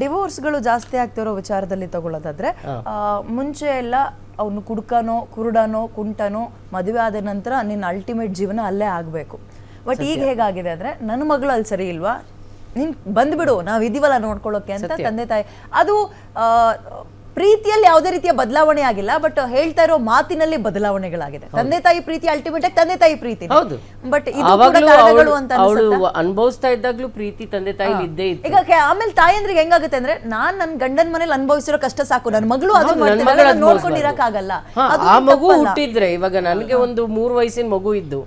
ಡಿವೋರ್ಸ್ಗಳು ಜಾಸ್ತಿ ಆಗ್ತಿರೋ ವಿಚಾರದಲ್ಲಿ ತಗೊಳ್ಳೋದಾದ್ರೆ ಮುಂಚೆ ಎಲ್ಲ ಅವನು ಕುಡ್ಕನೋ ಕುರುಡನೋ ಕುಂಟನೋ ಮದುವೆ ಆದ ನಂತರ ನಿನ್ನ ಅಲ್ಟಿಮೇಟ್ ಜೀವನ ಅಲ್ಲೇ ಆಗಬೇಕು. ಬಟ್ ಈಗ ಹೇಗಾಗಿದೆ ಅಂದ್ರೆ ನನ್ನ ಮಗಳು ಅಲ್ಲಿ ಸರಿ ಇಲ್ವಾ? ನೀನ್ ಬಂದ್ಬಿಡು ನಾವ್ ಇದೀವಲ್ಲ ನೋಡ್ಕೊಳ್ಳೋಕೆ ಅಂತ ತಂದೆ ತಾಯಿ ಅದು ಪ್ರೀತಿಯಲ್ಲಿ ಯಾವುದೇ ರೀತಿಯ ಬದಲಾವಣೆ ಆಗಿಲ್ಲ ಬಟ್ ಹೇಳ್ತಾ ಇರೋ ಮಾತಿನಲ್ಲಿ ಬದಲಾವಣೆಗಳಾಗಿದೆ. ತಂದೆ ತಾಯಿ ಪ್ರೀತಿ ಅಲ್ಟಿಮೇಟ್ ಆಗಿ ತಂದೆ ತಾಯಿ ಪ್ರೀತಿ ಹೌದು. ಬಟ್ ಇದು ಕಾರಣಗಳು ಅಂತ ಅವಳು? ಅನುಭವಿಸ್ತಾ ಇದ್ದಾಗ್ಲೂ ಪ್ರೀತಿ ತಂದೆ ತಾಯಿ ಇದ್ದೇ ಇತ್ತು. ಈಗ ಆಮೇಲೆ ತಾಯಂದ್ರಿಗೆ ಹೆಂಗಾಗುತ್ತೆ ಅಂದ್ರೆ ನಾನ್ ನನ್ನ ಗಂಡನ ಮನೇಲಿ ಅನುಭವಿಸಿರೋ ಕಷ್ಟ ಸಾಕು ನನ್ನ ಮಗಳು ಅದು ಅದನ್ನ ನನ್ ಮಾಡ್ತಿದ್ದಾಳೆ, ಮಗಳು ನೋಡ್ಕೊಂಡು ಇರಕ್ಕಾಗಲ್ಲ ಹಾ, ಆ. ಮಗು ಹುಟ್ಟಿದ್ರೆ ಇವಾಗ ನನಗೆ ಒಂದು ಮೂರ್ ವಯಸ್ಸಿನ ಮಗು ಇದ್ದು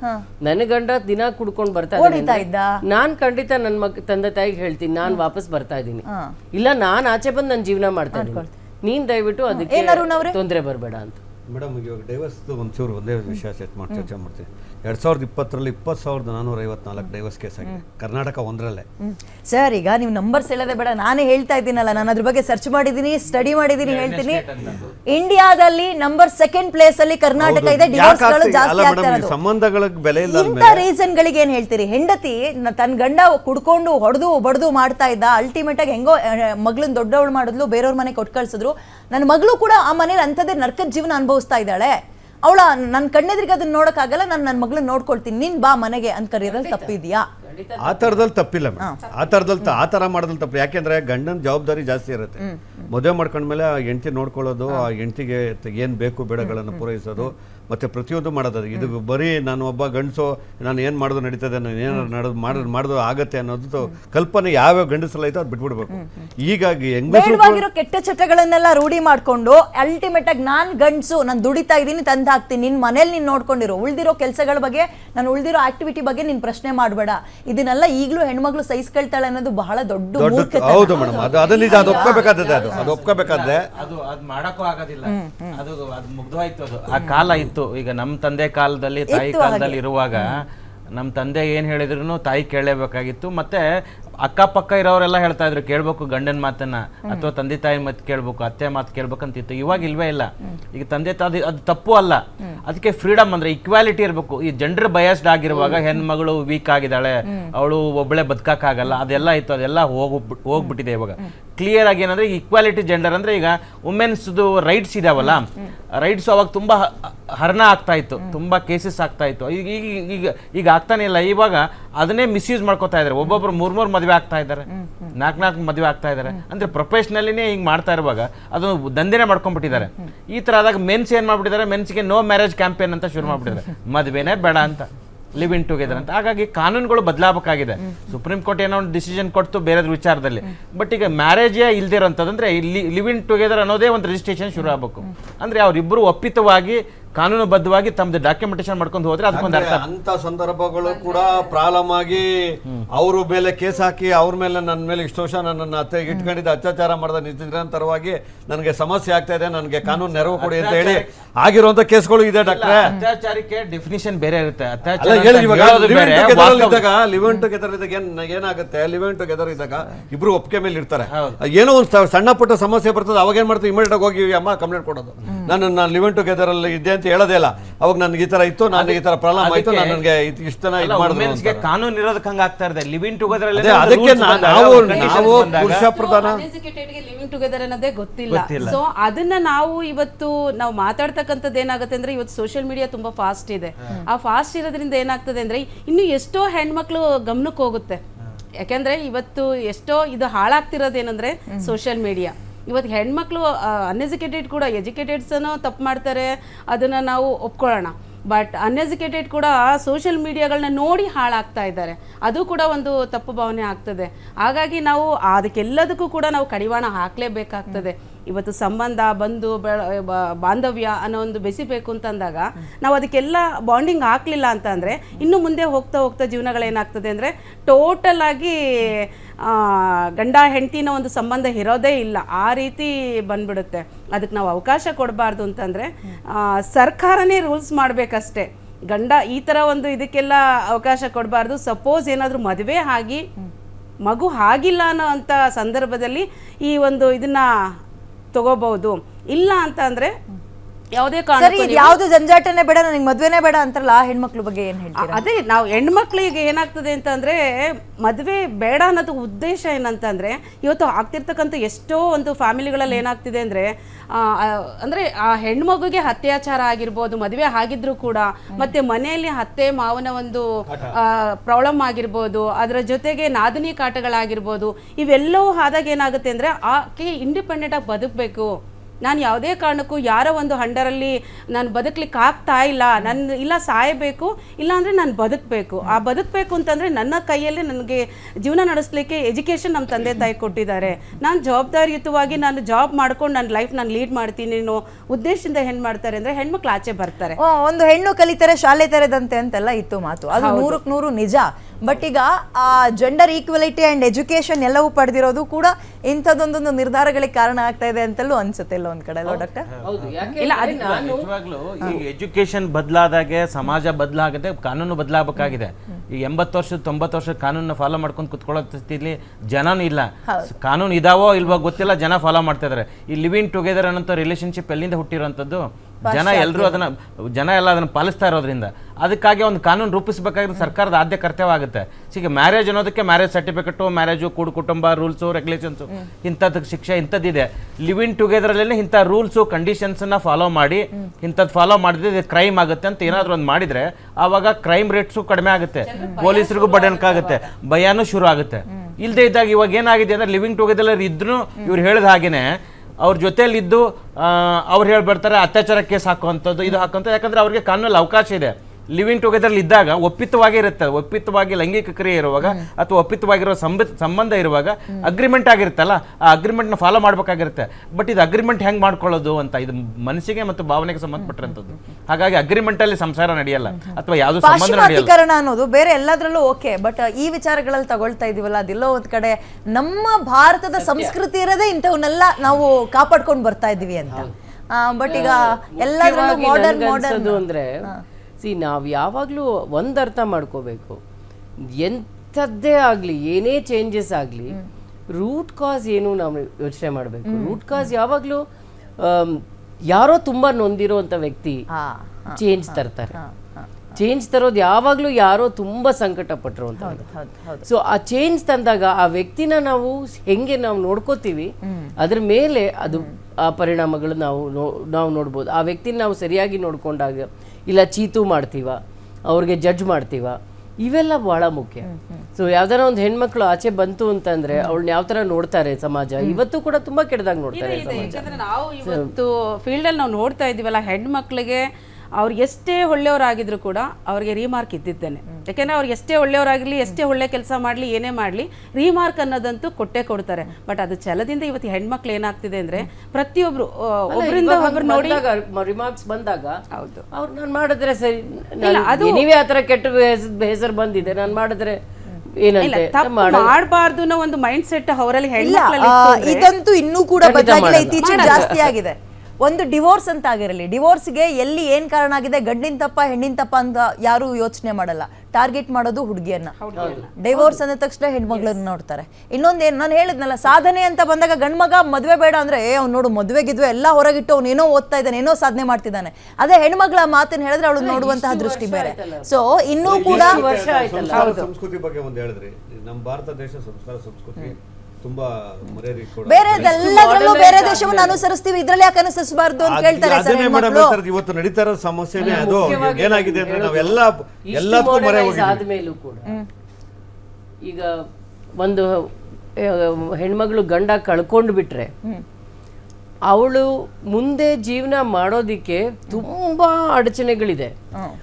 ನನ್ನ ಗಂಡ ದಿನ ಕುಡ್ಕೊಂಡ್ ಬರ್ತಾ ಇದ್ದ? ನಾನ್ ಖಂಡಿತ ನನ್ ಮಗ ತಂದೆ ತಾಯಿಗೆ ಹೇಳ್ತೀನಿ ನಾನ್ ವಾಪಸ್ ಬರ್ತಾ ಇದ್ದೀನಿ. ಇಲ್ಲ ನಾನ್ ಆಚೆ ಬಂದು ನನ್ನ ಜೀವನ ಮಾಡ್ತಾ ಇದ್ದೀನಿ. ನೀನ್ ದಯವಿಟ್ಟು ಅದಕ್ಕೆ ತೊಂದರೆ ಬರಬೇಡ ತೊಂದ್ರೆ ಬರ್ಬೇಡ ಅಂತ. ಮೇಡಮ್ ಇವಾಗ ಡೈವರ್ಸ್ ಒಂಚೂರು ಒಂದೇ ವಿಷಯ ಸೆಟ್ ಮಾಡಿ ಚರ್ಚೆ ಮಾಡ್ತೀವಿ ಎರಡ್ ಸಾವಿರದ ಇಪ್ಪತ್ತರಲ್ಲಿ ಇಪ್ಪತ್ತು ಸಾವಿರದ ನಾನ್ನೂರ ಐವತ್ನಾಲ್ಕು ಡೈವರ್ಸ್ ಕೇಸ್ ಆಗಿದೆ ಕರ್ನಾಟಕ ಒಂದರಲ್ಲೇ. ಸರ್ ಈಗ ನೀವು ನಂಬರ್ಸ್ ಹೇಳೋದೇ ಬೇಡ. ನಾನೇ ಹೇಳ್ತಾ ಇದ್ದೀನಲ್ಲ ನಾನು ಅದ್ರ ಬಗ್ಗೆ ಸರ್ಚ್ ಮಾಡಿದ್ದೀನಿ ಸ್ಟಡಿ ಮಾಡಿದ್ದೀನಿ ಹೇಳ್ತೀನಿ. ಇಂಡಿಯಾದಲ್ಲಿ ನಂಬರ್ ಸೆಕೆಂಡ್ ಪ್ಲೇಸ್ ಅಲ್ಲಿ ಕರ್ನಾಟಕ ಇದೆ ಡಿವೋರ್ಸ್ಗಳು ಜಾಸ್ತಿ ಆಗ್ತಾ ಇರೋದು. ಸಂಬಂಧಗಳಿಗೆ ಬೆಲೆ ಇಲ್ಲ ಇಂಥ ರೀಸನ್ ಗಳಿಗೆ ಏನ್ ಹೇಳ್ತೀರಿ? ಹೆಂಡತಿ ತನ್ನ ಗಂಡ ಕುಡ್ಕೊಂಡು ಹೊಡೆದು ಬಡ್ದು ಮಾಡ್ತಾ ಇದ್ದ ಅಲ್ಟಿಮೇಟ್ ಆಗಿ ಹೆಂಗೋ ಮಗಳನ್ನ ದೊಡ್ಡವಳು ಮಾಡಿದ್ಲು ಬೇರೆಯವ್ರ ಮನೆ ಕೊಟ್ಟು ಕಳ್ಸಿದ್ರು. ನನ್ನ ಮಗಳು ಕೂಡ ಆ ಮನೇಲಿ ಅಂಥದ್ದೇ ನರ್ಕದ ಜೀವನ ಅನುಭವಿಸ್ತಾ ಇದ್ದಾಳೆ. ಅವಳ ನನ್ನ ಕಣ್ಣೆದ್ರಿಗೆ ಅದನ್ನ ನೋಡಕ್ಕಾಗಲ್ಲ ನಾನು ನನ್ನ ಮಗಳನ್ನ ನೋಡ್ಕೊಳ್ತೀನಿ ನೀನ್ ಬಾ ಮನೆಗೆ ಅಂತ ಕರೆಯೋದ್ರಲ್ಲಿ ತಪ್ಪಿದ್ಯಾ? ಆ ಥರದಲ್ಲಿ ತಪ್ಪಿಲ್ಲ ಮೇಡಮ್ ಆ ಥರದಲ್ಲಿ ಆ ಥರ ಮಾಡೋದ್ರಲ್ಲಿ ತಪ್ಪು. ಯಾಕೆಂದ್ರೆ ಗಂಡನ ಜವಾಬ್ದಾರಿ ಜಾಸ್ತಿ ಇರುತ್ತೆ. ಮದುವೆ ಮಾಡ್ಕೊಂಡ್ಮೇಲೆ ಆ ಹೆಂಡತಿ ನೋಡ್ಕೊಳ್ಳೋದು ಆ ಹೆಂಡತಿಗೆ ಏನು ಬೇಕು ಬೇಡಗಳನ್ನು ಪೂರೈಸೋದು ಮತ್ತೆ ಪ್ರತಿಯೊಂದು ಮಾಡೋದು ಇದು ಬರೀ ನಾನು ಒಬ್ಬ ಗಂಡಸು ನಾನು ಏನು ಮಾಡೋದು ನಡೀತದೆ ನಾನು ಏನಾದ್ರು ನಡೆದು ಮಾಡೋದು ಮಾಡೋದು ಆಗತ್ತೆ ಅನ್ನೋದು ಕಲ್ಪನೆ ಯಾವ್ಯಾವ ಗಂಡಸಲ್ಲ ಐತೋ ಅದು ಬಿಟ್ಬಿಡ್ಬೇಕು ಹೀಗಾಗಿ ಹೆಂಗಸರು ಬೇಡವಾಗಿರೋ ಕೆಟ್ಟ ಚಟಗಳನ್ನೆಲ್ಲ ರೂಢಿ ಮಾಡ್ಕೊಂಡು ಅಲ್ಟಿಮೇಟ್ ಆಗಿ ನಾನ್ ಗಂಡಸು ನಾನು ದುಡಿತಾ ಇದ್ದೀನಿ ತಂದು ಹಾಕ್ತೀನಿ ನಿನ್ ಮನೇಲಿ ನೀನ್ ನೋಡ್ಕೊಂಡಿರೋ ಉಳ್ದಿರೋ ಕೆಲಸಗಳ ಬಗ್ಗೆ ನಾನು ಉಳ್ದಿರೋ ಆಕ್ಟಿವಿಟಿ ಬಗ್ಗೆ ನೀನ್ ಪ್ರಶ್ನೆ ಮಾಡಬೇಡ ಇದನ್ನೆಲ್ಲ ಈಗಲೂ ಹೆಣ್ಮಗಳು ಸಹಿಸ್ಕೊಳ್ತಾಳೆ ಅನ್ನೋದು ಬಹಳ ದೊಡ್ಡ ದೊಡ್ಡ ಮೂರ್ಖತನ. ಹೌದು ಮೇಡಮ್ ಅದು ಅದನ್ನ ಇದು ಅದು ಒಪ್ಕೋಬೇಕಾದ್ರೆ ಅದು ಅದು ಒಪ್ಕೋಬೇಕಾದ್ರೆ ಅದು ಅದ್ ಮಾಡಕ್ಕೂ ಆಗೋದಿಲ್ಲ ಅದು ಅದು ಮುಗ್ದೋಯ್ತು ಅದು ಆ ಕಾಲ ಇತ್ತು ಈಗ ನಮ್ಮ ತಂದೆ ಕಾಲದಲ್ಲಿ ತಾಯಿ ಕಾಲದಲ್ಲಿ ಇರುವಾಗ ನಮ್ಮ ತಂದೆ ಏನು ಹೇಳಿದ್ರು ತಾಯಿ ಕೇಳಲೇಬೇಕಾಗಿತ್ತು. ಮತ್ತೆ ಅಕ್ಕಪಕ್ಕ ಇರೋರೆಲ್ಲ ಹೇಳ್ತಾ ಇದ್ರು ಕೇಳ್ಬೇಕು ಗಂಡನ ಮಾತನ್ನ ಅಥವಾ ತಂದೆ ತಾಯಿ ಮಾತು ಕೇಳ್ಬೇಕು ಅತ್ತೆ ಮಾತು ಕೇಳ್ಬೇಕಂತಿತ್ತು. ಇವಾಗ ಇಲ್ವೇ ಇಲ್ಲ. ಈಗ ತಂದೆ ತಾಯಿ ಅದು ತಪ್ಪು ಅಲ್ಲ. ಅದಕ್ಕೆ ಫ್ರೀಡಮ್ ಅಂದ್ರೆ ಈಕ್ವಾಲಿಟಿ ಇರಬೇಕು. ಈ ಜೆಂಡರ್ ಬಯಸ್ಡ್ ಆಗಿರುವಾಗ ಹೆಣ್ಮಗಳು ವೀಕ್ ಆಗಿದ್ದಾಳೆ ಅವಳು ಒಬ್ಬಳೆ ಬದುಕಕ್ಕಾಗಲ್ಲ ಅದೆಲ್ಲ ಇತ್ತು ಅದೆಲ್ಲ ಹೋಗ್ಬಿಟ್ ಹೋಗ್ಬಿಟ್ಟಿದೆ ಇವಾಗ. ಕ್ಲಿಯರ್ ಆಗಿ ಏನಂದ್ರೆ ಈಕ್ವಾಲಿಟಿ ಜೆಂಡರ್ ಅಂದ್ರೆ ಈಗ ವುಮೆನ್ಸ್ದು ರೈಟ್ಸ್ ಇದಾವಲ್ಲ? ರೈಟ್ಸ್ ಅವಾಗ ತುಂಬಾ ಹರಣ ಆಗ್ತಾ ಇತ್ತು ತುಂಬಾ ಕೇಸಸ್ ಆಗ್ತಾ ಇತ್ತು. ಈಗ ಈಗ ಈಗ ಈಗ ಆಗ್ತಾನೆ ಇಲ್ಲ. ಇವಾಗ ಅದನ್ನೇ ಮಿಸ್ಯೂಸ್ ಮಾಡ್ಕೋತಾ ಇದಾರೆ ಒಬ್ಬೊಬ್ರು ಮೂರ್ ಮೂರ್ ಮದುವೆ ಆಗ್ತಾ ಇದ್ದಾರೆ. ನಾಲ್ಕು ನಾಲ್ಕು ಮದುವೆ ಆಗ್ತಾ ಇದ್ದಾರೆ. ಅಂದ್ರೆ ಪ್ರೊಫೆಷನಲಿನೇ ಹಿಂಗೆ ಮಾಡ್ತಾ ಇರುವಾಗ ಅದು ದಂಧೆನೇ ಮಾಡ್ಕೊಂಡ್ಬಿಟ್ಟಿದ್ದಾರೆ. ಈ ತರ ಆದಾಗ ಮೆನ್ಸ್ ಏನ್ ಮಾಡ್ಬಿಟ್ಟಿದ್ದಾರೆ? ಮೆನ್ಸ್ಗೆ ನೋ ಮ್ಯಾರೇಜ್ ಕ್ಯಾಂಪೇನ್ ಅಂತ ಶುರು ಮಾಡ್ಬಿಟ್ಟಿದ್ದಾರೆ. ಮದುವೆನೇ ಬೇಡ ಅಂತ. ಲಿವ್ ಇನ್ ಟುಗೆದರ್ ಅಂತ. ಹಾಗಾಗಿ ಕಾನೂನುಗಳು ಬದಲಾಗಬೇಕಾಗಿದೆ. ಸುಪ್ರೀಂ ಕೋರ್ಟ್ ಏನೋ ಒಂದು ಡಿಸಿಷನ್ ಕೊಡ್ತು ಬೇರೆ ವಿಚಾರದಲ್ಲಿ. ಬಟ್ ಈಗ ಮ್ಯಾರೇಜೇ ಇಲ್ದಿರೋಂಥದ್ದಂದ್ರೆ ಲಿವ್ ಇನ್ ಟುಗೆದರ್ ಅನ್ನೋದೇ ಒಂದು ರಿಜಿಸ್ಟ್ರೇಷನ್ ಶುರು ಆಗಬೇಕು. ಅಂದ್ರೆ ಅವರಿಬ್ಬರು ಒಪ್ಪಿತವಾಗಿ ಕಾನೂನುಬದ್ಧವಾಗಿ ತಮ್ಮದು ಡಾಕ್ಯುಮೆಂಟೇಶನ್ ಮಾಡ್ಕೊಂಡು ಹೋದ್ರೆ ಅದಕ್ಕೊಂದು ಅರ್ಥ. ಅಂತ ಸಂದರ್ಭಗಳು ಕೂಡ ಪ್ರಾಬ್ಲಮ್ ಆಗಿ ಅವ್ರ ಮೇಲೆ ಕೇಸ್ ಹಾಕಿ ಅವ್ರ ಮೇಲೆ ನನ್ನ ಮೇಲೆ ಇಷ್ಟು ವರ್ಷ ನನ್ನನ್ನು ಅತ್ತೆ ಇಟ್ಕೊಂಡಿದ್ದ ಅತ್ಯಾಚಾರ ಮಾಡಿದ ನಿರಂತರವಾಗಿ ನನಗೆ ಸಮಸ್ಯೆ ಆಗ್ತಾ ಇದೆ ನನಗೆ ಕಾನೂನು ನೆರವು ಕೊಡಿ ಅಂತ ಹೇಳಿ ಆಗಿರುವಂತ ಕೇಸ್ಗಳು ಇದೆ ಡಾಕ್ಟ್ರೆ. ಅತ್ಯಾಚಾರಕ್ಕೆ ಡೆಫಿನಿಷನ್ ಬೇರೆ ಇರುತ್ತೆ. ಅತ್ಯಾಚಾರ ಹೇಳಿ ಅಂತ ಇವಾಗ ಹೇಳೋದು ಲಿವ್ ಬೇರೆ, ಟುಗೆದರ್ ಇದ್ದಾಗ ಏನ್ ಏನಾಗುತ್ತೆ? ಲಿವೆನ್ ಟುಗೆದರ್ ಇದ್ದಾಗ ಇಬ್ರು ಒಪ್ಪಿಗೆ ಮೇಲೆ ಇರ್ತಾರೆ. ಏನೋ ಒಂದು ಸಣ್ಣ ಪುಟ್ಟ ಸಮಸ್ಯೆ ಬರ್ತದೆ ಅವಾಗ ಏನ್ ಮಾಡ್ತಾರೆ ಇಮಿಡಿಯೇಟ್ ಆಗಿ ಹೋಗಿ ಅಮ್ಮ ಕಂಪ್ಲೇಂಟ್ ಕೊಡೋದು. ನಾನು ನಾನು ಲಿವಿಂಗ್ ಟುಗೆದರ್ ಅಲ್ಲಿ ಇದ್ದೆ ಅಂತ ಹೇಳೋದೇ ಇಲ್ಲ. ಅವಾಗ ನನಗೆ ಈ ತರ ಇತ್ತು ನನಗೆ ಈ ತರ ಪ್ರಾಬ್ಲಮ್ ಆಯ್ತು ನಾನು ನನಗೆ ಇಷ್ಟ ಮಾಡಿದೆ ಕಾನೂನು ಇರೋದಕ್ಕೆ ಹಂಗ ಆಗ್ತಾ ಇದೆ ಲಿವ್ ಇನ್ ಟುಗೆದರ್ ಅದೇ ಅದಕ್ಕೆ ನಾವು ನಾವು ಪುರುಷ ಪ್ರಧಾನ ಲಿವಿಂಗ್ ಟುಗೆದರ್ ಅನ್ನೋದೇ ಗೊತ್ತಿಲ್ಲ. ಸೊ ಅದನ್ನ ನಾವು ಇವತ್ತು ನಾವು ಮಾತಾಡ್ತಕ್ಕಂಥದ್ದು ಏನಾಗುತ್ತೆ ಅಂದ್ರೆ ಇವತ್ತು ಸೋಷಿಯಲ್ ಮೀಡಿಯಾ ತುಂಬಾ ಫಾಸ್ಟ್ ಇದೆ. ಆ ಫಾಸ್ಟ್ ಇರೋದ್ರಿಂದ ಏನಾಗ್ತದೆ ಅಂದ್ರೆ ಇನ್ನು ಎಷ್ಟೋ ಹೆಣ್ಮಕ್ಳು ಗಮನಕ್ಕೆ ಹೋಗುತ್ತೆ. ಯಾಕೆಂದ್ರೆ ಇವತ್ತು ಎಷ್ಟೋ ಇದು ಹಾಳಾಗ್ತಿರೋದೇನಂದ್ರೆ ಸೋಷಿಯಲ್ ಮೀಡಿಯಾ ಇವತ್ತು ಹೆಣ್ಮಕ್ಳು ಅನ್ಎಜುಕೇಟೆಡ್ ಕೂಡ ಎಜುಕೇಟೆಡ್ಸನ್ನು ತಪ್ಪು ಮಾಡ್ತಾರೆ, ಅದನ್ನು ನಾವು ಒಪ್ಕೊಳ್ಳೋಣ. ಬಟ್ ಅನ್ಎಜುಕೇಟೆಡ್ ಕೂಡ ಸೋಷಿಯಲ್ ಮೀಡಿಯಾಗಳನ್ನ ನೋಡಿ ಹಾಳಾಗ್ತಾ ಇದ್ದಾರೆ. ಅದು ಕೂಡ ಒಂದು ತಪ್ಪು ಭಾವನೆ ಆಗ್ತದೆ. ಹಾಗಾಗಿ ನಾವು ಅದಕ್ಕೆಲ್ಲದಕ್ಕೂ ಕೂಡ ನಾವು ಕಡಿವಾಣ ಹಾಕಲೇಬೇಕಾಗ್ತದೆ. ಇವತ್ತು ಸಂಬಂಧ, ಬಂಧು, ಬೆಳ- ಬಾಂಧವ್ಯ ಅನ್ನೋ ಒಂದು ಬೆಸಿಬೇಕು ಅಂತಂದಾಗ ನಾವು ಅದಕ್ಕೆಲ್ಲ ಬಾಂಡಿಂಗ್ ಹಾಕಲಿಲ್ಲ ಅಂತ ಅಂದರೆ ಇನ್ನು ಮುಂದೆ ಹೋಗ್ತಾ ಹೋಗ್ತಾ ಜೀವನಗಳೇನಾಗ್ತದೆ ಅಂದರೆ ಟೋಟಲ್ ಆಗಿ ಗಂಡ ಹೆಂಡತಿನ ಒಂದು ಸಂಬಂಧ ಇರೋದೇ ಇಲ್ಲ. ಆ ರೀತಿ ಬಂದ್ಬಿಡುತ್ತೆ. ಅದಕ್ಕೆ ನಾವು ಅವಕಾಶ ಕೊಡಬಾರ್ದು ಅಂತಂದರೆ ಸರ್ಕಾರನೇ ರೂಲ್ಸ್ ಮಾಡಬೇಕಷ್ಟೇ. ಗಂಡ ಈ ಥರ ಒಂದು ಇದಕ್ಕೆಲ್ಲ ಅವಕಾಶ ಕೊಡಬಾರ್ದು. ಸಪೋಸ್ ಏನಾದರೂ ಮದುವೆ ಆಗಿ, ಮಗು ಆಗಿಲ್ಲ ಅನ್ನೋ ಅಂಥ ಸಂದರ್ಭದಲ್ಲಿ ಈ ಒಂದು ಇದನ್ನ ತಗೋಬಹುದು. ಇಲ್ಲ ಅಂತ ಅಂದರೆ ಯಾವುದೇ ಸರಿ ಇದು ಯಾವ್ದು ಜಂಜಾಟನೆ ಬೇಡ ನನಗೆ ಮದ್ವೆನೇ ಬೇಡ ಅಂತಾರಲ್ಲ ಆ ಹೆಣ್ಮಕ್ಳು ಬಗ್ಗೆ ಏನ್ ಹೇಳ್ತೀರಾ? ಅದೇ ನಾವು ಹೆಣ್ಮಕ್ಳಿಗೆ ಏನಾಗ್ತದೆ ಅಂತಂದ್ರೆ ಮದುವೆ ಬೇಡ ಅನ್ನೋದು ಉದ್ದೇಶ ಏನಂತಂದ್ರೆ ಇವತ್ತು ಆಗ್ತಿರ್ತಕ್ಕಂಥ ಎಷ್ಟೋ ಒಂದು ಫ್ಯಾಮಿಲಿಗಳಲ್ಲಿ ಏನಾಗ್ತಿದೆ ಅಂದ್ರೆ ಆ, ಆ, ಅಂದ್ರೆ ಆ ಹೆಣ್ಮಗುಗೆ ಅತ್ಯಾಚಾರ ಆಗಿರ್ಬೋದು ಮದುವೆ ಆಗಿದ್ರು ಕೂಡ ಮತ್ತೆ ಮನೆಯಲ್ಲಿ ಹತ್ತೆ ಮಾವನ ಒಂದು ಪ್ರಾಬ್ಲಮ್ ಆಗಿರ್ಬೋದು ಅದರ ಜೊತೆಗೆ ನಾದಿನಿ ಕಾಟಗಳಾಗಿರ್ಬೋದು ಇವೆಲ್ಲವೂ ಆದಾಗ ಏನಾಗುತ್ತೆ ಅಂದ್ರೆ ಆಕೆ ಇಂಡಿಪೆಂಡೆಂಟ್ ಆಗಿ ಬದುಕಬೇಕು. ನಾನು ಯಾವುದೇ ಕಾರಣಕ್ಕೂ ಯಾರ ಒಂದು ಹಂಡರಲ್ಲಿ ನಾನು ಬದುಕಲಿಕ್ಕೆ ಆಗ್ತಾ ಇಲ್ಲ. ನನ್ನ ಇಲ್ಲ ಸಾಯಬೇಕು ಇಲ್ಲ ಅಂದರೆ ನಾನು ಬದುಕಬೇಕು. ಆ ಬದುಕಬೇಕು ಅಂತಂದರೆ ನನ್ನ ಕೈಯಲ್ಲಿ ನನಗೆ ಜೀವನ ನಡೆಸಲಿಕ್ಕೆ ಎಜುಕೇಷನ್ ನಮ್ಮ ತಂದೆ ತಾಯಿ ಕೊಟ್ಟಿದ್ದಾರೆ. ನಾನು ಜವಾಬ್ದಾರಿಯುತವಾಗಿ ನಾನು ಜಾಬ್ ಮಾಡ್ಕೊಂಡು ನನ್ನ ಲೈಫ್ ನಾನು ಲೀಡ್ ಮಾಡ್ತೀನಿ ಅನ್ನೋ ಉದ್ದೇಶದಿಂದ ಹೆಣ್ಣು ಮಾಡ್ತಾರೆ ಅಂದರೆ ಹೆಣ್ಮಕ್ಳು ಆಚೆ ಬರ್ತಾರೆ. ಒಂದು ಹೆಣ್ಣು ಕಲಿತಾರೆ ಶಾಲೆ ತೆರೆದಂತೆ ಅಂತೆಲ್ಲ ಇತ್ತು ಮಾತು. ಅದು ನೂರಕ್ಕೆ ನೂರು ನಿಜ. ಬಟ್ ಈಗ ಆ ಜೆಂಡರ್ ಈಕ್ವಲಿಟಿ ಆ್ಯಂಡ್ ಎಜುಕೇಷನ್ ಎಲ್ಲವೂ ಪಡೆದಿರೋದು ಕೂಡ ಇಂಥದ್ದೊಂದೊಂದು ನಿರ್ಧಾರಗಳಿಗೆ ಕಾರಣ ಆಗ್ತಾ ಇದೆ ಅಂತಲೂ ಅನ್ಸುತ್ತೆ ಇಲ್ಲ ಒಂದ್ ಕಡೆ ಅಲ್ವಾ ಡಾಕ್ಟರ್ ಹೌದು. ಯಾಕೆ ಅಂದ್ರೆ ನಾನು ನಿಜವಾಗ್ಲೂ ಈಗ ಎಜುಕೇಶನ್ ಬದಲಾದಾಗೆ ಸಮಾಜ ಬದಲಾಗದೆ ಕಾನೂನು ಬದಲಾಗಬೇಕಾಗಿದೆ. ಈ ಎಂಬತ್ತು ವರ್ಷ ತೊಂಬತ್ತು ವರ್ಷ ಕಾನೂನು ಫಾಲೋ ಮಾಡ್ಕೊಂಡು ಕುತ್ಕೊಳ್ಳೋ ಸ್ಥಿತಿಲಿ ಜನನೂ ಇಲ್ಲ. ಕಾನೂನು ಇದಾವೋ ಇಲ್ವೋ ಗೊತ್ತಿಲ್ಲ ಜನ ಫಾಲೋ ಮಾಡ್ತಾ ಇದಾರೆ. ಈ ಲಿವಿಂಗ್ ಟುಗೆದರ್ ಅನ್ನೋ ರಿಲೇಶನ್ಶಿಪ್ ಎಲ್ಲಿಂದ ಹುಟ್ಟಿರೋಂಥದ್ದು? ಜನ ಎಲ್ಲರೂ ಅದನ್ನ ಜನ ಎಲ್ಲ ಅದನ್ನ ಪಾಲಿಸ್ತಾ ಇರೋದ್ರಿಂದ ಅದಕ್ಕಾಗಿ ಒಂದು ಕಾನೂನು ರೂಪಿಸಬೇಕಾದ್ರೆ ಸರ್ಕಾರದ ಆದ್ಯ ಕರ್ತವ್ಯ ಆಗುತ್ತೆ ಈಗ ಮ್ಯಾರೇಜ್ ಅನ್ನೋದಕ್ಕೆ ಮ್ಯಾರೇಜ್ ಸರ್ಟಿಫಿಕೇಟು ಮ್ಯಾರೇಜು ಕೂಡು ಕುಟುಂಬ ರೂಲ್ಸು ರೆಗ್ಯುಲೇಷನ್ಸು ಇಂಥದ್ದು ಶಿಕ್ಷೆ ಇಂಥದ್ದಿದೆ. ಲಿವ್ ಇನ್ ಟುಗೆದರಲ್ಲಿ ಇಂಥ ರೂಲ್ಸು ಕಂಡೀಷನ್ಸನ್ನ ಫಾಲೋ ಮಾಡಿ ಇಂಥದ್ದು ಫಾಲೋ ಮಾಡಿದ್ರೆ ಇದು ಕ್ರೈಮ್ ಆಗುತ್ತೆ ಅಂತ ಏನಾದರೂ ಒಂದು ಮಾಡಿದ್ರೆ ಆವಾಗ ಕ್ರೈಮ್ ರೇಟ್ಸು ಕಡಿಮೆ ಆಗುತ್ತೆ. ಪೊಲೀಸರಿಗೂ ಬಡನ್ಕಾಗುತ್ತೆ ಭಯನೂ ಶುರು ಆಗುತ್ತೆ. ಇಲ್ಲದೆ ಇದ್ದಾಗ ಇವಾಗ ಏನಾಗಿದೆ ಅಂದ್ರೆ ಲಿವಿಂಗ್ ಟುಗೆದರ್ ಇದ್ರೂ ಇವ್ರು ಹೇಳಿದ ಹಾಗೇನೆ ಅವ್ರ ಜೊತೆಯಲ್ಲಿದ್ದು ಅವ್ರು ಹೇಳ್ಬಿಡ್ತಾರೆ ಅತ್ಯಾಚಾರ ಕೇಸ್ ಹಾಕುವಂಥದ್ದು ಇದು ಹಾಕುವಂಥದ್ದು. ಯಾಕಂದ್ರೆ ಅವ್ರಿಗೆ ಕಾನೂನಲ್ಲಿ ಅವಕಾಶ ಇದೆ. ಲಿವಿಂಗ್ ಟುಗೆದರ್ ಇದ್ದಾಗ ಒಪ್ಪಿತವಾಗಿ ಇರುತ್ತೆ. ಒಪ್ಪಿತವಾಗಿ ಲೈಂಗಿಕ ಕ್ರಿಯೆ ಇರುವಾಗ ಅಥವಾ ಒಪ್ಪಿತವಾಗಿರೋ ಸಂಬ ಸಂಬಂಧ ಇರುವಾಗ ಅಗ್ರಿಮೆಂಟ್ ಆಗಿರುತ್ತಲ್ಲ ಆ ಅಗ್ರಿಮೆಂಟ್ನ ಫಾಲೋ ಮಾಡಬೇಕಾಗಿರುತ್ತೆ. ಬಟ್ ಇದು ಅಗ್ರಿಮೆಂಟ್ ಹೆಂಗೆ ಮಾಡ್ಕೊಳ್ಳೋದು ಅಂತ ಇದು ಮನಸ್ಸಿಗೆ ಮತ್ತು ಭಾವನೆಗೆ ಸಂಬಂಧಪಟ್ಟಿರೋಂಥದ್ದು ಹಾಗಾಗಿ ಅಗ್ರಿಮೆಂಟ್ ಅಲ್ಲಿ ಸಂಸಾರ ನಡೆಯಲ್ಲ ಅಥವಾ ಯಾವುದು ಸಂಬಂಧ ನಡೆಯಲ್ಲ. ಅನ್ನೋದು ಬೇರೆ ಎಲ್ಲದರಲ್ಲೂ ಓಕೆ ಬಟ್ ಈ ವಿಚಾರಗಳಲ್ಲಿ ತಗೊಳ್ತಾ ಇದೀವಲ್ಲ ಅದೆಲ್ಲೋ ಒಂದ್ ಕಡೆ ನಮ್ಮ ಭಾರತದ ಸಂಸ್ಕೃತಿ ಇರೋದೇ ಇಂಥವನ್ನೆಲ್ಲ ನಾವು ಕಾಪಾಡ್ಕೊಂಡು ಬರ್ತಾ ಇದೀವಿ ಅಂತ. ಬಟ್ ಈಗ ಎಲ್ಲದ್ರಲ್ಲೂ ಮಾಡರ್ನ್ ಮಾಡರ್ನ್ ಅಂದ್ರೆ ಸಿ ನಾವು ಯಾವಾಗಲೂ ಒಂದು ಅರ್ಥ ಮಾಡ್ಕೋಬೇಕು. ಎಂಥದ್ದೇ ಆಗಲಿ ಏನೇ ಚೇಂಜಸ್ ಆಗಲಿ ರೂಟ್ ಕಾಸ್ ಏನು ನಾವು ಯೋಚನೆ ಮಾಡಬೇಕು. ರೂಟ್ ಕಾಸ್ ಯಾವಾಗಲೂ ಯಾರೋ ತುಂಬ ನೊಂದಿರುವಂಥ ವ್ಯಕ್ತಿ ಚೇಂಜ್ ತರ್ತಾರೆ. ಚೇಂಜ್ ತರೋದು ಯಾವಾಗಲೂ ಯಾರೋ ತುಂಬ ಸಂಕಟ ಅಂತ ಸೊ ಆ ಚೇಂಜ್ ತಂದಾಗ ಆ ವ್ಯಕ್ತಿನ ನಾವು ಹೆಂಗೆ ನಾವು ನೋಡ್ಕೋತೀವಿ ಅದ್ರ ಮೇಲೆ ಅದು ಆ ಪರಿಣಾಮಗಳು ನಾವು ನಾವು ನೋಡ್ಬೋದು. ಆ ವ್ಯಕ್ತಿನ ನಾವು ಸರಿಯಾಗಿ ನೋಡ್ಕೊಂಡಾಗ ಇಲ್ಲ ಚೀತು ಮಾಡ್ತೀವ ಅವ್ರಿಗೆ ಜಡ್ಜ್ ಮಾಡ್ತೀವ ಇವೆಲ್ಲ ಬಹಳ ಮುಖ್ಯ. ಸೊ ಯಾವ್ದಾರ ಒಂದು ಹೆಣ್ಮಕ್ಳು ಆಚೆ ಬಂತು ಅಂತಂದ್ರೆ ಅವಳನ್ನ ಯಾವ ತರ ನೋಡ್ತಾರೆ ಸಮಾಜ? ಇವತ್ತು ಕೂಡ ತುಂಬಾ ಕೆಟ್ಟದಾಗ ನೋಡ್ತಾರೆ ನಾವು ಇವತ್ತು ಫೀಲ್ಡಲ್ಲಿ ನಾವು ನೋಡ್ತಾ ಇದೀವಲ್ಲ ಹೆಣ್ಮಕ್ಳಿಗೆ ಅವ್ರು ಎಷ್ಟೇ ಒಳ್ಳೆಯವರಾಗಿದ್ರು ಕೂಡ ಅವ್ರಿಗೆ ರಿಮಾರ್ಕ್ ಇದ್ದಿದ್ದೇನೆ. ಯಾಕೆಂದ್ರೆ ಅವ್ರಿಗೆ ಎಷ್ಟೇ ಒಳ್ಳೆಯವರಾಗಿರ್ಲಿ ಎಷ್ಟೇ ಒಳ್ಳೆ ಕೆಲಸ ಮಾಡಲಿ ಏನೇ ಮಾಡಲಿ ರೀಮಾರ್ಕ್ ಅನ್ನೋದಂತೂ ಕೊಟ್ಟೆ ಕೊಡ್ತಾರೆ. ಬಟ್ ಅದು ಛಲದಿಂದ ಇವತ್ತು ಹೆಣ್ಮಕ್ಳು ಏನಾಗ್ತಿದೆ ಅಂದ್ರೆ ಪ್ರತಿಯೊಬ್ರು ಒಬ್ಬರಿಂದ ಒಬ್ರಿಂದ ಒಬ್ರು ನೋಡಿ ರಿಮಾರ್ಕ್ಸ್ ಬಂದಾಗ ಹೌದು. ಅವ್ರು ನಾನು ಮಾಡಿದ್ರೆ ಸರಿ. ಅದು ನೀವೇ ಆ ಥರ ಕೆಟ್ಟ ಹೆಸರು ಬಂದಿದೆ ನಾನು ಮಾಡಿದ್ರೆ ಮಾಡಬಾರ್ದು ಅನ್ನೋ ಒಂದು ಮೈಂಡ್ ಸೆಟ್ ಅವರಲ್ಲಿ ಇದಂತೂ ಇನ್ನೂ ಕೂಡ ಬದಲಾಗಿಲ್ಲ ಇತ್ತೀಚೆಗೆ ಜಾಸ್ತಿ ಆಗಿದೆ. ಒಂದು ಡಿವೋರ್ಸ್ ಅಂತ ಆಗಿರಲಿ ಡಿವೋರ್ಸ್ಗೆ ಎಲ್ಲಿ ಏನ್ ಕಾರಣ ಆಗಿದೆ ಗಂಡಿನ ತಪ್ಪ ಹೆಣ್ಣಿನ ತಪ್ಪ ಅಂತ ಯಾರು ಯೋಚನೆ ಮಾಡಲ್ಲ. ಟಾರ್ಗೆಟ್ ಮಾಡೋದು ಹುಡುಗಿಯನ್ನ. ಡಿವೋರ್ಸ್ ಅಂದ ತಕ್ಷಣ ಹೆಣ್ಮಗಳನ್ನ ನೋಡ್ತಾರೆ. ಇನ್ನೊಂದೇನು ನಾನು ಹೇಳಿದ್ನಲ್ಲ ಸಾಧನೆ ಅಂತ ಬಂದಾಗ ಗಂಡ್ಮಗ ಮದುವೆ ಬೇಡ ಅಂದ್ರೆ ಏ ಅವ್ನು ನೋಡು ಮದುವೆಗಿದ್ವು ಎಲ್ಲ ಹೊರಗಿಟ್ಟು ಅವ್ನು ಏನೋ ಓದ್ತಾ ಇದ್ದಾನೆ ಏನೋ ಸಾಧನೆ ಮಾಡ್ತಿದ್ದಾನೆ. ಅದೇ ಹೆಣ್ಮಗಳ ಮಾತನ್ನ ಹೇಳಿದ್ರೆ ಅವಳು ನೋಡುವಂತಹ ದೃಷ್ಟಿ ಬೇರೆ. ಸೊ ಇನ್ನೂ ಕೂಡ ವರ್ಷ ಆಯ್ತಲ್ಲ. ಸಂಸ್ಕೃತಿ ಬಗ್ಗೆ ಒಂದು ಹೇಳಿದ್ರಿ. ನಮ್ಮ ಭಾರತ ದೇಶ ಸಂಸ್ಕಾರ ಸಂಸ್ಕೃತಿ. ತುಂಬಾ ಬೇರೆದೆಲ್ಲದ್ರಲ್ಲೂ ಬೇರೆ ದೇಶವನ್ನು ಅನುಸರಿಸ್ತೀವಿ ಇದ್ರಲ್ಲಿ ಯಾಕೆ ಅನುಸರಿಸಬಾರ್ದು ಅಂತ ಕೇಳ್ತಾರೆ ಅದನ್ನೇ ಮೇಡಮ್ ಹೇಳ್ತಾರೆ ಇವತ್ತು ನಡೀತಾ ಇರೋ ಸಮಸ್ಯೆನೇ ಅದು. ಏನಾಗಿದೆ ಅಂದ್ರೆ ನಾವೆಲ್ಲ ಎಲ್ಲದಕ್ಕೂ ಮರೆ ಆದ್ಮೇಲೂ ಕೂಡ ಈಗ ಒಂದು ಹೆಣ್ಮಗಳು ಗಂಡ ಕಳ್ಕೊಂಡು ಬಿಟ್ರೆ ಅವಳು ಮುಂದೆ ಜೀವನ ಮಾಡೋದಿಕ್ಕೆ ತುಂಬಾ ಅಡಚಣೆಗಳಿದೆ.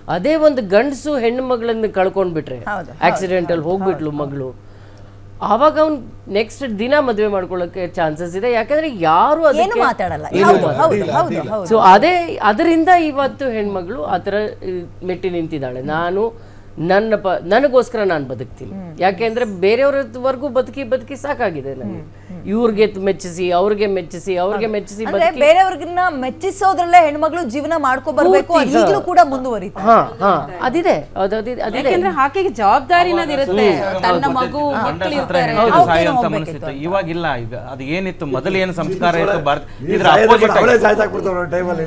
ಅದೇ ಒಂದು ಗಂಡಸು ಹೆಣ್ಣು ಮಗಳನ್ನ ಕಳ್ಕೊಂಡ್ ಬಿಟ್ರೆ ಆಕ್ಸಿಡೆಂಟ್ ಅಲ್ಲಿ ಹೋಗ್ಬಿಟ್ಲು ಮಗಳು. ಆವಾಗ ಅವ್ನ್ ನೆಕ್ಸ್ಟ್ ದಿನ ಮದುವೆ ಮಾಡ್ಕೊಳ್ಳೋಕೆ ಚಾನ್ಸಸ್ ಇದೆ. ಯಾಕಂದ್ರೆ ಯಾರು ಏನು ಅದಕ್ಕೆ ಮಾತಾಡಲ್ಲ. ಏನು ಹೌದು ಮಾತಾಡಲ್ಲ. ಹೌದು ಹೌದು ಹೌದು. ಸೊ ಅದೇ ಅದರಿಂದ ಇವತ್ತು ಹೆಣ್ಮಗಳು ಆ ಥರ ಈ, ಮೆಟ್ಟಿ ನಿಂತಿದ್ದಾಳೆ. ನಾನು ನನ್ನ ಪ ನನಗೋಸ್ಕರ ನಾನು ಬದುಕ್ತೀನಿ. ಯಾಕೆಂದ್ರೆ ಬೇರೆಯವ್ರವರೆಗೂ ಬದುಕಿ ಬದುಕಿ ಸಾಕಾಗಿದೆ ನನಗೆ ಇವ್ರಿಗೆ ಮೆಚ್ಚಿಸಿ ಅವ್ರಿಗೆ ಮೆಚ್ಚಿಸಿ ಅವ್ರಿಗೆ ಮೆಚ್ಚಿಸಿ ಅಂದ್ರೆ ಬೇರೆಯವ್ರಿಗನ್ನ ಮೆಚ್ಚಿಸೋದ್ರಲ್ಲೇ ಹೆಣ್ಮಗಳು ಜೀವನ ಮಾಡ್ಕೊ ಬರ್ಬೇಕು ಅದು ಈಗಲೂ ಕೂಡ ಮುಂದುವರಿ ಹಾ ಹಾ. ಅದಿದೆ. ಅದು ಅದಿದೆ ಅದಿದೆ. ಯಾಕೆಂದ್ರೆ ಆಕೆಗೆ ಜವಾಬ್ದಾರಿ ಅನ್ನೋದಿರುತ್ತೆ ತನ್ನ ಮಗು ಮಕ್ಕಳು ಇರ್ತಾರೆ. ಹೆಣ್ಮಕ್ಳು ಸಾಯುವಂತ ಮನಸ್ಸಿತ್ತು. ಇವಾಗಿಲ್ಲ ಈಗ ಅದು ಏನಿತ್ತು? ಮೊದಲು ಏನು ಸಂಸ್ಕಾರ ಇತ್ತು ಭಾರತ ಇದ್ರ ಅಪೋಸಿಟ್ ಅವಳೇ ಸಾಯ್ಸಾಕ್ಬಿಡ್ತಾವೆ ಟೈಮಲ್ಲಿ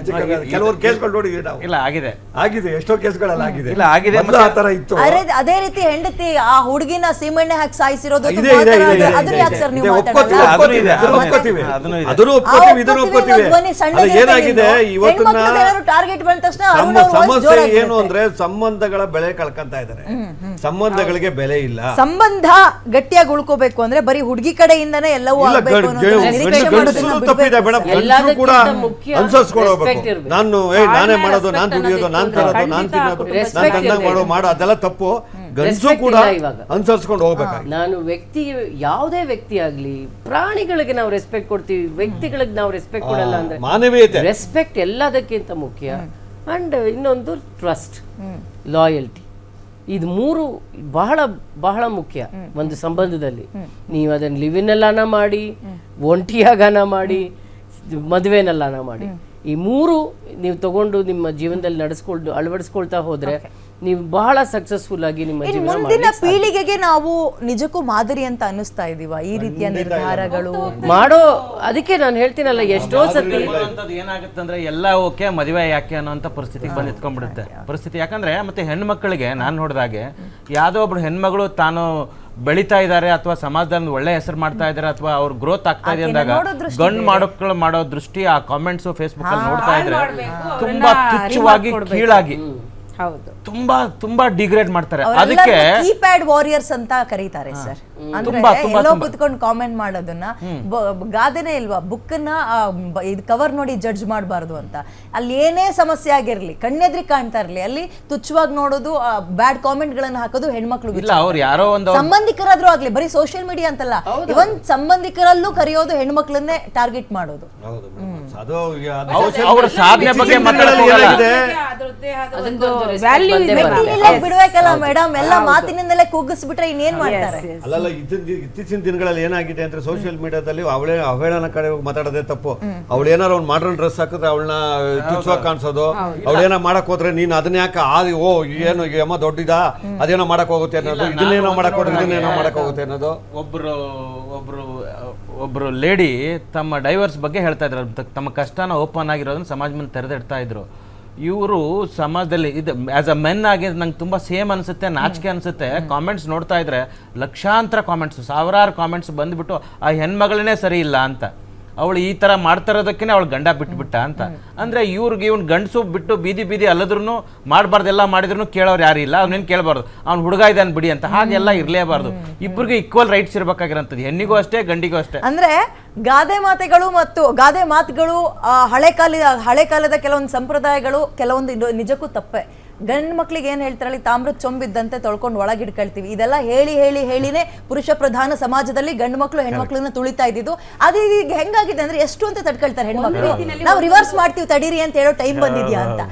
ಕೆಲವರು ಕೇಸ್ಗಳು ನೋಡಿ ನಾವು. ಇಲ್ಲ ಆಗಿದೆ. ಆಗಿದೆ ಎಷ್ಟೋ ಕೇಸ್ಗಳೆಲ್ಲ ಆಗಿದೆ. ಇಲ್ಲ, ಆಗಿದೆ. ಮೊದ್ಲು ಆ ತರ ಇತ್ತು. ಅದೇ ರೀತಿ ಹೆಂಡತಿ ಆ ಹುಡುಗಿನ ಸೀಮೆಣ್ಣೆ ಹಾಕಿ ಸಾಯಿಸಿರೋದು ಅದು- ಯಾಕೆ ಸರ್ ನೀವು ಇದೆ, ಏನಾಗಿದೆ? ನಿಮ್ದು. ಇವತ್ತನ್ನ ಟಾರ್ಗೆಟ್ ಬಂದ ತಕ್ಷಣ ಸಮ- ಸಮಸ್ಯೆ ಏನು ಅಂದ್ರೆ ಸಂಬಂಧಗಳ ಬೆಲೆ ಕಳ್ಕೊಂತ ಇದಾರೆ ಸಂಬಂಧಗಳಿಗೆ ಬೆಲೆ ಇಲ್ಲ. ಸಂಬಂಧ ಗಟ್ಟಿಯಾಗಿ ಉಳ್ಕೋಬೇಕು ಅಂದ್ರೆ ಬರೀ ಹುಡುಗಿ ಕಡೆಯಿಂದನೇ ಎಲ್ಲವೂ ತಪ್ಪಿದೆ ಮೇಡಮ್. ಸರ್. ಕೂಡ ಅನ್ಸರ್ಸ್ಕೊಳ್ಬೇಕು ನಾನು ಏ ನಾನೇ ಮಾಡೋದು ನಾನ್ ದುಡಿಯೋದು ನಾನ್ ತರೋದು ನಾನ್ ತಿನ್ನೋದು ನಾನ್ respect ಮಾಡೋ. ಮಾಡೋ ಅದೆಲ್ಲ ತಪ್ಪು. ಗಂಡಸು ಕೂಡ ಅನುಸರಿಸ್ಕೊಂಡು ಹೋಗ್ಬೇಕು ನಾನು ವ್ಯಕ್ತಿ ಯಾವುದೇ ವ್ಯಕ್ತಿ ಆಗ್ಲಿ ಪ್ರಾಣಿಗಳಿಗೆ ನಾವು ರೆಸ್ಪೆಕ್ಟ್ ಕೊಡ್ತೀವಿ ವ್ಯಕ್ತಿಗಳಿಗೆ ನಾವು ರೆಸ್ಪೆಕ್ಟ್ ಕೊಡಲ್ಲ ಅಂದ್ರೆ ಮಾನವೀಯತೆ. ರೆಸ್ಪೆಕ್ಟ್ ಎಲ್ಲದಕ್ಕಿಂತ ಮುಖ್ಯ. ಅಂಡ್ ಇನ್ನೊಂದು ಟ್ರಸ್ಟ್ ಲಾಯಲ್ಟಿ ಇದು ಮೂರು ಬಹಳ ಬಹಳ ಮುಖ್ಯ ಒಂದು ಸಂಬಂಧದಲ್ಲಿ. ನೀವು ಅದನ್ನ ಲಿವಿನಲ್ಲಾನ ಮಾಡಿ ಒಂಟಿಯಾಗನ ಮಾಡಿ ಮದುವೆನಲ್ಲಾನ ಮಾಡಿ. ಈ ಮೂರು ನೀವು ತಗೊಂಡು ನಿಮ್ಮ ಜೀವನದಲ್ಲಿ ನಡೆಸ್ಕೊಂಡು ಅಳವಡಿಸ್ಕೊಳ್ತಾ ಹೋದ್ರೆ ನೀವು ಬಹಳ ಸಕ್ಸಸ್ಫುಲ್ ಆಗಿ ನಿಮ್ಮ ಜೀವನ ಮುಂದಿನ ಪೀಳಿಗೆಗೆ ನಾವು ನಿಜಕ್ಕೂ ಮಾದರಿ ಅಂತ ಅನ್ನಿಸ್ತಾ ಇದೀವ ಈ ರೀತಿಯ ನಿರ್ಧಾರಗಳು? ಮಾಡೋ ಅದಕ್ಕೆ ನಾನು ಹೇಳ್ತೀನಲ್ಲ ಎಷ್ಟೋ ಸತಿ ಏನಾಗುತ್ತಂದ್ರೆ ಏನಾಗುತ್ತೆ ಅಂದ್ರೆ ಎಲ್ಲ ಓಕೆ ಮದುವೆ ಯಾಕೆ ಅನ್ನೋಂಥ ಪರಿಸ್ಥಿತಿಗೆ ಬಂದು ನಿಂತ್ಕೊಂಡ್ಬಿಡುತ್ತೆ. ಪರಿಸ್ಥಿತಿ ಯಾಕಂದ್ರೆ ಮತ್ತೆ ಹೆಣ್ಮಕ್ಳಿಗೆ ನಾನು ನೋಡಿದಾಗೆ ಯಾವುದೋ ಒಬ್ರು ಹೆಣ್ಮಗಳು ತಾನು ಬೆಳಿತಾ ಇದ್ದಾರೆ ಅಥವಾ ಸಮಾಜದಲ್ಲಿ ಒಳ್ಳೆ ಹೆಸರು ಮಾಡ್ತಾ ಇದ್ದಾರೆ ಅಥವಾ ಅವ್ರ ಗ್ರೋತ್ ಆಗ್ತಾ ಇದೆ ಅಂದಾಗ ನೋಡೋ ದೃಷ್ಟಿ ಗಂಡು ಮಾಡೋಕ್ಗಳು ಮಾಡೋ ದೃಷ್ಟಿ ಆ ಕಾಮೆಂಟ್ಸ್ ಫೇಸ್ಬುಕ್ ಅಲ್ಲಿ ನೋಡ್ತಾ ಇದ್ರೆ ತುಂಬಾ ತುಚ್ಛವಾಗಿ ಕೀಳಾಗಿ. ಹೌದು. ತುಂಬಾ ತುಂಬಾ ಡಿಗ್ರೇಡ್ ಮಾಡ್ತಾರೆ. ಅದಕ್ಕೆ ಕೀಪ್ಯಾಡ್ ವಾರಿಯರ್ಸ್ ಅಂತ ಕರೀತಾರೆ ಸರ್ ಅಂದ್ರೆ ತುಂಬಾ, ತುಂಬಾ, ಎಲ್ಲೋ. ಕುತ್ಕೊಂಡು ಕಾಮೆಂಟ್ ಮಾಡೋದನ್ನ. ಗಾದೆನೇ ಇಲ್ವಾ? ಬುಕ್ಕನ್ನ ಇದು ಕವರ್ ನೋಡಿ ಜಡ್ಜ್ ಮಾಡಬಾರ್ದು ಅಂತ. ಅಲ್ಲಿ ಏನೇ ಸಮಸ್ಯೆ ಆಗಿರ್ಲಿ ಕಣ್ಣೆದ್ರಿ ಕಾಣ್ತಾ ಇರ್ಲಿ ಅಲ್ಲಿ ತುಚ್ಛವಾಗಿ ನೋಡೋದು ಬ್ಯಾಡ್ ಕಾಮೆಂಟ್ ಗಳನ್ನ ಹಾಕೋದು ಹೆಣ್ಮಕ್ಳು ಇಲ್ಲ ಅವ್ರು ಯಾರೋ ಒಂದು ಸಂಬಂಧಿಕರಾದ್ರೂ ಆಗ್ಲಿ ಬರೀ ಸೋಷಿಯಲ್ ಮೀಡಿಯಾ ಅಂತಲ್ಲ. ಇವನ್ ಸಂಬಂಧಿಕರಲ್ಲೂ ಕರೆಯೋದು ಹೆಣ್ಮಕ್ಳನ್ನೇ ಟಾರ್ಗೆಟ್ ಮಾಡೋದು. ಅವ್ರ- ಸಾಧನೆ ಬಗ್ಗೆ ಬಿಡ್ಬೇಕಲ್ಲ ಮೇಡಮ್ ಎಲ್ಲ ಮಾತಿನಿಂದಲೇ ಕುಗ್ಗಿಸ್ಬಿಟ್ರೆ ಇನ್ನೇನ್ ಮಾಡ್ತಾರೆ? ಅಲ್ಲಲ್ಲ ಇತ್ತೀಚಿನ ದಿನಗಳಲ್ಲಿ ಏನಾಗಿದೆ ಅಂದ್ರೆ ಸೋಷಿಯಲ್ ಮೀಡಿಯಾದಲ್ಲಿ ಅವಳೇ ಅವಹೇಳನ ಕಡೆ ಹೋಗಿ ಮಾತಾಡೋದೇ ತಪ್ಪು. ಅವಳು ಏನಾರ ಒಂದು ಮಾಡರ್ನ್ ಡ್ರೆಸ್ ಹಾಕಿದ್ರೆ ಅವಳನ್ನ ತುಚ್ಛವಾಗಿ ಕಾಣಿಸೋದು. ಅವಳೇನ ಮಾಡಕ್ ಹೋದ್ರೆ ನೀನ್ ಅದನ್ನ ಯಾಕೆ ಆ ಓ ಏನು ಅಮ್ಮ ದೊಡ್ಡಿದ? ಅದೇನೋ ಮಾಡಕ್ ಹೋಗುತ್ತೆ ಅನ್ನೋದು. ಇದನ್ನೇನೋ ಮಾಡಕ್ ಹೋದ್ರೆ ಇದನ್ನೇನೋ ಮಾಡಕ್ ಹೋಗುತ್ತೆ ಅನ್ನೋದು. ಒಬ್ರು ಒಬ್ರು ಒಬ್ರು ಲೇಡಿ ತಮ್ಮ ಡೈವರ್ಸ್ ಬಗ್ಗೆ ಹೇಳ್ತಾ ಇದ್ರು. ತಮ್ಮ ಕಷ್ಟನ ಓಪನ್ ಆಗಿರೋದನ್ನ ಸಮಾಜ ಮುಂದೆ ತೆರೆದಿಡ್ತಾ ಇದ್ರು. ಇವರು ಸಮಾಜದಲ್ಲಿ ಇದು ಆಸ್ ಅ ಮೆನ್ ಆಗಿ ನಂಗೆ ತುಂಬ ಸೇಮ್ ಅನಿಸುತ್ತೆ ನಾಚಿಕೆ ಅನಿಸುತ್ತೆ. ಕಾಮೆಂಟ್ಸ್ ನೋಡ್ತಾ ಇದ್ರೆ ಲಕ್ಷಾಂತರ ಕಾಮೆಂಟ್ಸ್ ಸಾವಿರಾರು ಕಾಮೆಂಟ್ಸ್ ಬಂದ್ಬಿಟ್ಟು ಆ ಹೆಣ್ಮಗಳನ್ನೇ ಸರಿ ಇಲ್ಲ ಅಂತ. ಅವಳು ಈ ತರ ಮಾಡ್ತಾ ಇರೋದಕ್ಕೇನೆ ಅವಳು ಗಂಡ ಬಿಟ್ಬಿಟ್ಟ ಅಂತ. ಅಂದ್ರೆ ಇವ್ರಿಗೆ ಇವ್ನ ಗಂಡಸು ಬಿಟ್ಟು ಬೀದಿ ಬೀದಿ ಅಲ್ಲದ್ರೂ ಮಾಡಬಾರ್ದೆಲ್ಲ ಮಾಡಿದ್ರು ಕೇಳೋರು ಯಾರು ಇಲ್ಲ. ಅವ್ನೇನು ಕೇಳಬಾರ್ದು? ಅವ್ನು ಹುಡುಗ ಇದ್ದಾನೆ ಬಿಡಿ ಅಂತ. ಹಾಗೆಲ್ಲ ಇರಲೇಬಾರ್ದು. ಇಬ್ಬರಿಗೆ ಈಕ್ವಲ್ ರೈಟ್ಸ್ ಇರಬೇಕಾಗಿರೋಂಥದ್ದು. ಹೆಣ್ಣಿಗೂ ಅಷ್ಟೇ, ಗಂಡಿಗೂ ಅಷ್ಟೇ. ಅಂದ್ರೆ ಗಾದೆ ಮಾತೆಗಳು ಮತ್ತು ಗಾದೆ ಮಾತುಗಳು ಹಳೆ ಕಾಲದ ಹಳೆ ಕಾಲದ ಕೆಲವೊಂದು ಸಂಪ್ರದಾಯಗಳು, ಕೆಲವೊಂದು ನಿಜಕ್ಕೂ ತಪ್ಪೆ. ಗಂಡು ಮಕ್ಳಿಗೆ ಏನ್ ಹೇಳ್ತಾರಲ್ಲ ಈ ತಾಮ್ರದ ಚೊಂಬಿದ್ದಂತೆ ತೊಳ್ಕೊಂಡು ಒಳಗಿಡ್ಕೊಳ್ತೀವಿ. ಇದೆಲ್ಲ ಹೇಳಿ ಹೇಳಿ ಹೇಳಿನೇ ಪುರುಷ ಪ್ರಧಾನ ಸಮಾಜದಲ್ಲಿ ಗಂಡು ಮಕ್ಳು ಹೆಣ್ಮಕ್ಳನ್ನ ತುಳಿತಾ ಇದ್ದಿದ್ದು. ಅದು ಈಗ ಹೆಂಗಾಗಿದೆ ಅಂದ್ರೆ ಎಷ್ಟು ಅಂತ ತಡ್ಕೊಳ್ತಾರೆ ಹೆಣ್ಮಕ್ಳು ನಾವು ರಿವರ್ಸ್ ಮಾಡ್ತೀವಿ ತಡೀರಿ ಅಂತ ಹೇಳೋ ಟೈಮ್ ಬಂದಿದ್ಯಾ ಅಂತ.